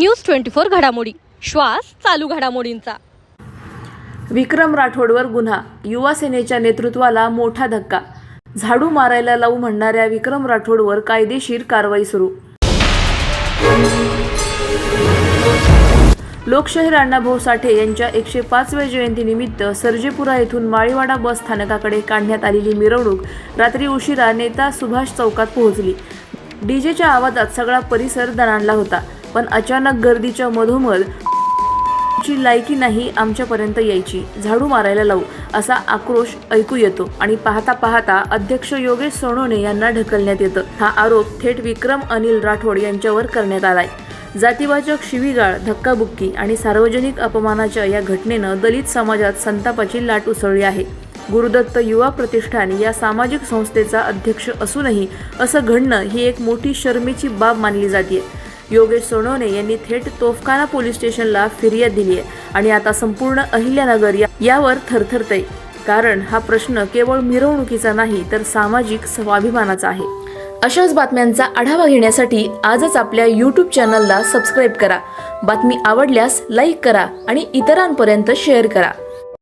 News twenty four घडामोडी. श्वास चालू घडामोडींचा. विक्रम राठोडवर गुन्हा. युवा सेनेच्या नेतृत्वाला मोठा धक्का. झाडू मारायला लावू म्हणणाऱ्या विक्रम राठोडवर कायदेशीर कारवाई सुरू. लोकशाहीर अण्णाभाऊ साठे यांच्या एकशे पाचव्या जयंतीनिमित्त सर्जेपुरा येथून माळीवाडा बस स्थानकाकडे काढण्यात आलेली मिरवणूक रात्री उशिरा नेता सुभाष चौकात पोहोचली. डीजेच्या आवाजात सगळा परिसर दणाणला होता. पण अचानक गर्दीच्या मधोमध ची लायकी नाही आमच्यापर्यंत यायची. झाडू मारायला लावू असा आक्रोश ऐकू येतो आणि पाहता पाहता अध्यक्ष योगेश सोनोने यांना ढकलण्यात येतं. हा आरोप थेट विक्रम अनिल राठोड यांच्यावर करण्यात आलाय. जातीवाचक शिवीगाळ धक्काबुक्की आणि सार्वजनिक अपमानाच्या या घटनेनं दलित समाजात संतापाची लाट उसळली आहे. गुरुदत्त युवा प्रतिष्ठान या सामाजिक संस्थेचा अध्यक्ष असूनही असं घडणं ही एक मोठी शर्मेची बाब मानली जाते योगेश सोनवणे यांनी थेट तोफखाना पोलीस स्टेशनला फिर्याद दिली आहे. आणि आता संपूर्ण अहिल्यानगर यावर थरथरते कारण हा प्रश्न केवळ मिरवणुकीचा नाही तर सामाजिक स्वाभिमानाचा आहे. अशाच बातम्यांचा आढावा घेण्यासाठी आजच आपल्या यूट्यूब चॅनलला सबस्क्राईब करा. बातमी आवडल्यास लाईक करा आणि इतरांपर्यंत शेअर करा.